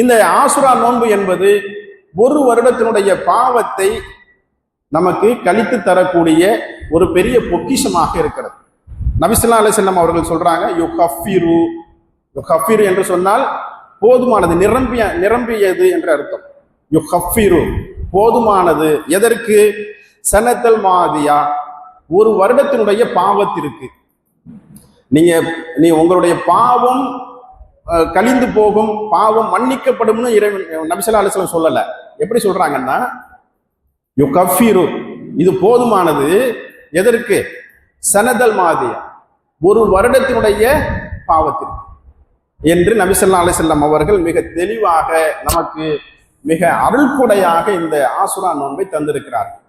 இந்த ஆசுரா நோன்பு என்பது ஒரு வருடத்தினுடைய பாவத்தை நமக்கு கழித்து தரக்கூடிய ஒரு பெரிய பொக்கிஷமாக இருக்கிறது. நபிசுல்லா அலிசல்லம் அவர்கள் சொல்றாங்க யு ஹஃபிரு யு ஹஃபிரு என்று சொன்னால் போதுமானது நிரம்பிய நிரம்பியது என்று அர்த்தம். யு ஹஃபிரு போதுமானது. எதற்கு? சனத்தல் மாதியா ஒரு வருடத்தினுடைய பாவத்திற்கு. நீங்க நீ உங்களுடைய பாவம் கழிந்து போகும் பாவம் மன்னிக்கப்படும்னு இறைவன் நபிசல்லா அலிஸ்லாம் சொல்லலை. எப்படி சொல்றாங்கன்னா யு கஃபீரு இது போதுமானது. எதற்கு? சனதல் மாதியா. ஒரு வருடத்தினுடைய பாவத்திற்கு. என்று நபிசல்லா அலிசல்லாம் அவர்கள் மிக தெளிவாக நமக்கு மிக அருள்கொடையாக இந்த ஆசுரா நோன்பை தந்திருக்கிறார்கள்.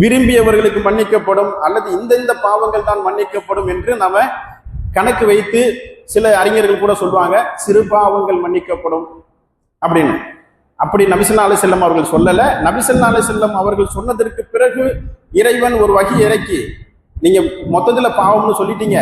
விரும்பியவர்களுக்கு மன்னிக்கப்படும் அல்லது இந்த இந்த பாவங்கள் தான் மன்னிக்கப்படும் என்று நம்ம கணக்கு வைத்து சில அறிஞர்கள் கூட சொல்லுவாங்க சிறு பாவங்கள் மன்னிக்கப்படும் அப்படின்னு. அப்படி நபிசல்லா அலி செல்லம் அவர்கள் சொல்லல. நபிசல்லா அலி செல்லம் அவர்கள் சொன்னதற்கு பிறகு இறைவன் ஒரு வகை இறக்கி நீங்க மொத்தத்துல பாவம்னு சொல்லிட்டீங்க.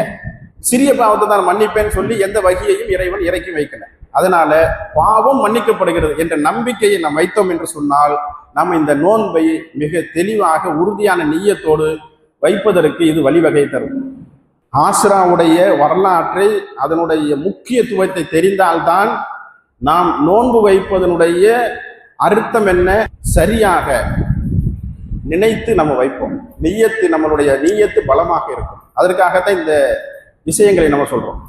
சிறிய பாவத்தை தான் மன்னிப்பேன்னு சொல்லி எந்த வகையையும் இறைவன் இறக்கி வைக்கல. அதனால பாவம் மன்னிக்கப்படுகிறது என்ற நம்பிக்கையை நாம் வைத்தோம் என்று சொன்னால் நாம் இந்த நோன்பை மிக தெளிவாக உறுதியான நீயத்தோடு வைப்பதற்கு இது வழிவகை தரும். ஆசிராவுடைய வரலாற்றை அதனுடைய முக்கியத்துவத்தை தெரிந்தால்தான் நாம் நோன்பு வைப்பதனுடைய அர்த்தம் என்ன? சரியாக நினைத்து நம்ம வைப்போம். நீயத்து நம்மளுடைய நீயத்து பலமாக இருக்கும். அதற்காகத்தான் இந்த விஷயங்களை நம்ம சொல்றோம்.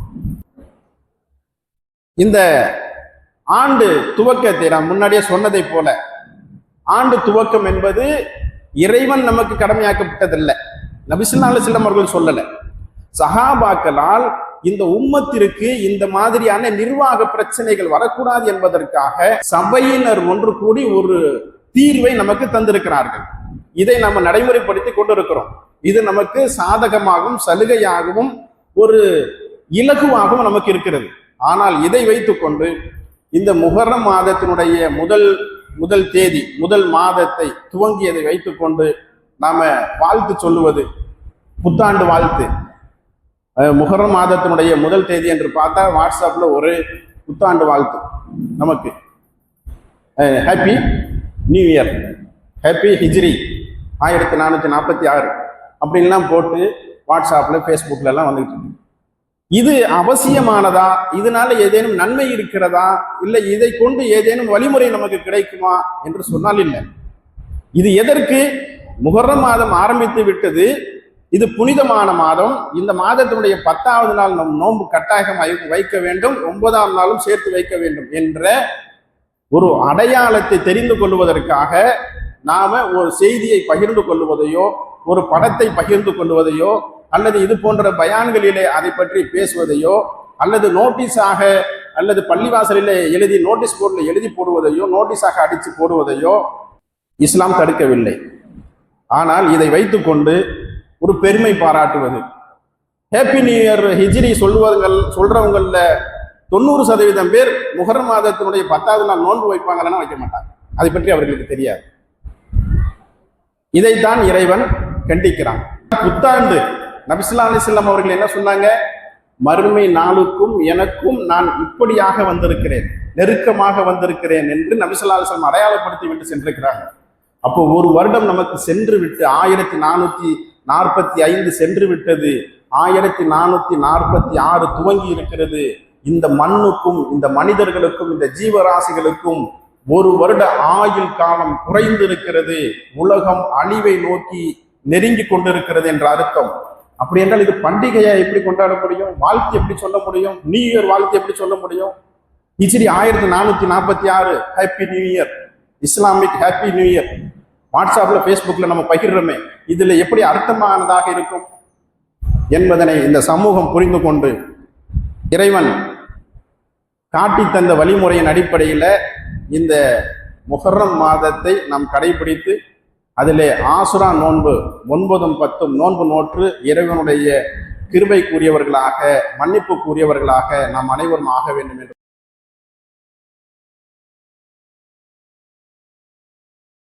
இந்த ஆண்டு துவக்கத்தை நான் முன்னாடியே சொன்னதை போல ஆண்டு துவக்கம் என்பது இறைவன் நமக்கு கடமையாக்கப்பட்டதில்லை. நபிசுல்லா அலுவலம் அவர்கள் சொல்லலை. சஹாபாக்களால் இந்த உம்மத்திற்கு இந்த மாதிரியான நிர்வாக பிரச்சனைகள் வரக்கூடாது என்பதற்காக சபையினர் ஒன்று கூடி ஒரு தீர்வை நமக்கு தந்திருக்கிறார்கள். இதை நம்ம நடைமுறைப்படுத்தி கொண்டிருக்கிறோம். இது நமக்கு சாதகமாகவும் சலுகையாகவும் ஒரு இலகுவாகவும் நமக்கு இருக்கிறது. ஆனால் இதை வைத்துக்கொண்டு இந்த முகரம் மாதத்தினுடைய முதல் முதல் தேதி முதல் மாதத்தை துவங்கியதை வைத்துக்கொண்டு நாம வாழ்த்து சொல்லுவது புத்தாண்டு வாழ்த்து. முகரம் மாதத்தினுடைய முதல் தேதி என்று பார்த்தா வாட்ஸ்அப்பில் ஒரு புத்தாண்டு வாழ்த்து நமக்கு. Happy new year happy Hijri ஆயிரத்தி நானூற்றி நாற்பத்தி ஆறு அப்படின்லாம் போட்டு வாட்ஸ்அப்பில் ஃபேஸ்புக்கிலலாம் வந்துக்கிட்டு இருக்கு. இது அவசியமானதா? இதனால ஏதேனும் நன்மை இருக்கிறதா? இல்லை இதை கொண்டு ஏதேனும் வழிமுறை நமக்கு கிடைக்குமா என்று சொன்னால் இல்லை. இது எதற்கு? முகர்ரம் மாதம் ஆரம்பித்து விட்டது இது புனிதமான மாதம். இந்த மாதத்தினுடைய பத்தாவது நாள் நம் நோன்பு கட்டாயம் வை- வைக்க வேண்டும். ஒன்பதாம் நாளும் சேர்த்து வைக்க வேண்டும் என்ற ஒரு அடையாளத்தை தெரிந்து கொள்வதற்காக நாம ஒரு செய்தியை பகிர்ந்து கொள்வதையோ ஒரு படத்தை பகிர்ந்து கொள்வதையோ அல்லது இது போன்ற பயான்களிலே அதை பற்றி பேசுவதையோ அல்லது நோட்டீஸாக அல்லது பள்ளிவாசலிலே எழுதி நோட்டீஸ் போர்டில் எழுதி போடுவதையோ நோட்டீஸாக அடித்து போடுவதையோ இஸ்லாம் தடுக்கவில்லை. ஆனால் இதை வைத்துக்கொண்டு ஒரு பெருமை பாராட்டுவது. ஹேப்பி நியூ இயர் ஹிஜ்ரி சொல்லுவங்கள் சொல்றவங்கள்ல தொண்ணூறு சதவீதம் பேர் முகர் மாதத்தினுடைய பத்தாவது நாள் நோன்பு வைப்பாங்களன்னா வைக்க மாட்டாங்க. அதை பற்றி அவர்களுக்கு தெரியாது. இதைத்தான் இறைவன் கண்டிக்கிறான். புத்தாண்டு நபிசுல்லா அலிஸ்லாம் அவர்கள் என்ன சொன்னாங்க? மறுமை நாளுக்கும் எனக்கும் நான் இப்படியாக வந்திருக்கிறேன் நெருக்கமாக வந்திருக்கிறேன் என்று நபிசுல்லா அலிஸ்லாம் அடையாளப்படுத்தி விட்டு சென்றிருக்கிறாங்க அப்போ ஒரு வருடம் நமக்கு சென்று விட்டு ஆயிரத்தி நானூத்தி நாற்பத்தி ஐந்து சென்று விட்டது ஆயிரத்தி நானூத்தி நாற்பத்தி ஆறு துவங்கி இருக்கிறது இந்த மண்ணுக்கும் இந்த மனிதர்களுக்கும் இந்த ஜீவராசிகளுக்கும் ஒரு வருட ஆயுள் காலம் குறைந்திருக்கிறது. உலகம் அழிவை நோக்கி நெருங்கி கொண்டிருக்கிறது என்ற அர்த்தம். அப்படி என்றால் இது பண்டிகையை எப்படி கொண்டாட முடியும்? வாழ்த்து எப்படி சொல்ல முடியும்? நியூ இயர் வாழ்த்து எப்படி சொல்ல முடியும்? இச்சிடி ஆயிரத்தி நானூத்தி நாற்பத்தி ஆறு happy new year Islamic happy new year வாட்ஸ்அப்ல ஃபேஸ்புக்கில் நம்ம பகிர்றோமே. இதில் எப்படி அர்த்தமானதாக இருக்கும் என்பதனை இந்த சமூகம் புரிந்து கொண்டு இறைவன் காட்டி தந்த வழிமுறையின் அடிப்படையில் இந்த முஹர்ரம் மாதத்தை நாம் கடைபிடித்து அதிலே ஆசுரா நோன்பு ஒன்பதும் பத்தும் நோன்பு நோற்று இறைவனுடைய கிருபை கூறியவர்களாக மன்னிப்பு கூறியவர்களாக நாம் அனைவரும் ஆக வேண்டும் என்று